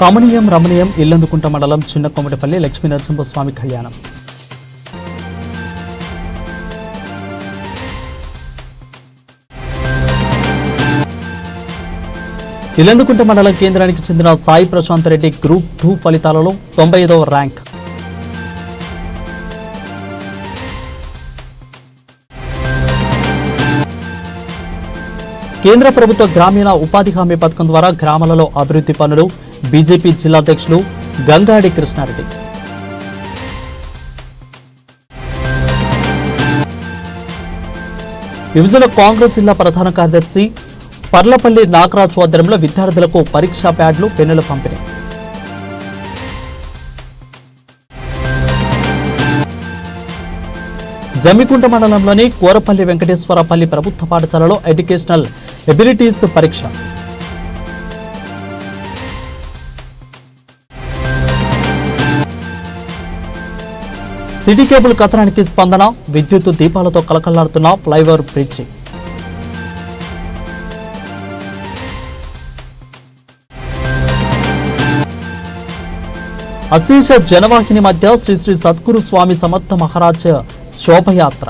కమనీయం రమణీయం ఇల్లందుకుంట మండలం చిన్న కొమటిపల్లి లక్ష్మీ నరసింహస్వామి కళ్యాణం. ఇల్లందుకుంట మండలం కేంద్రానికి చెందిన సాయి ప్రశాంత్ రెడ్డి గ్రూప్ టూ ఫలితాలలో తొంభై ఐదవ ర్యాంక్. కేంద్ర ప్రభుత్వ గ్రామీణ ఉపాధి హామీ పథకం ద్వారా గ్రామాలలో అభివృద్ధి పనులు బీజేపీ జిల్లా అధ్యక్షులు గంగాడి కృష్ణారెడ్డి. విభజన కాంగ్రెస్ జిల్లా ప్రధాన కార్యదర్శి పర్లపల్లి నాగరాజు ఆధ్వర్యంలో విద్యార్థులకు పరీక్షా ప్యాడ్లు పెన్నుల పంపిణీ. జమ్మికుంట మండలంలోని కోరపల్లి వెంకటేశ్వరపల్లి ప్రభుత్వ పాఠశాలలో ఎడ్యుకేషనల్ ఎబిలిటీస్ పరీక్ష. సిటీ కేబుల్ కథనానికి స్పందన విద్యుత్ దీపాలతో కలకల్లాడుతున్న ఫ్లైఓవర్ బ్రిడ్జి. అశేష జనవాహిని మధ్య శ్రీ శ్రీ సద్గురు స్వామి సమర్థ మహారాజ్ ശോഭയാത്ര.